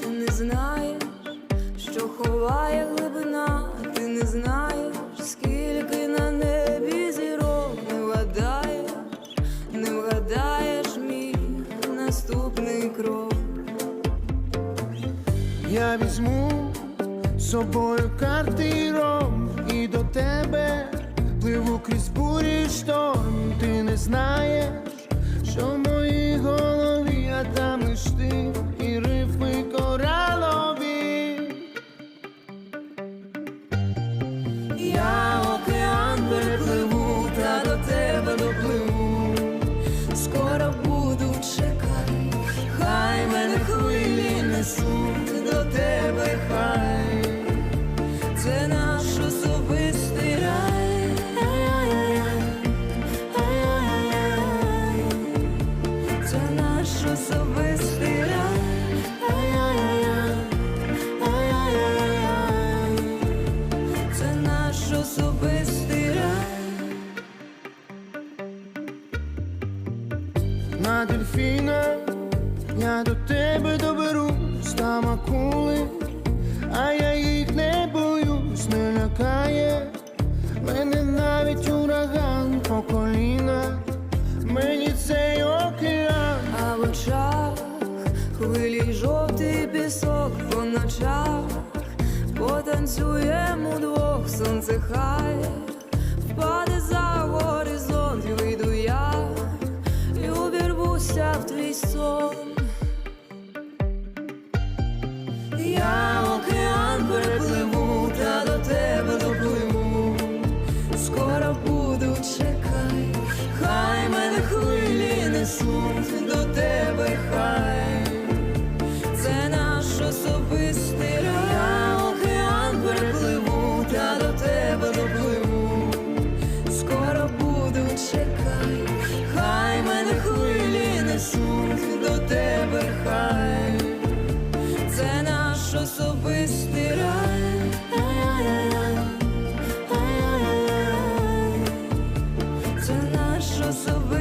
Ти не знаєш, що ховає глибина, ти не знаєш, скільки на небі зірок. Не вгадаєш, не вгадаєш мій наступний крок. Я візьму з собою картиром крізь бурі й шторм. Ти не знаєш, що в особистий рай. На дельфіна я до тебе доберусь, там акули, а я їх не боюсь, не лякає мене навіть ураган по коліна, мені цей океан. А в очах хвилі жовтий пісок по ночах, потанцюємо сонце хай це наш особливий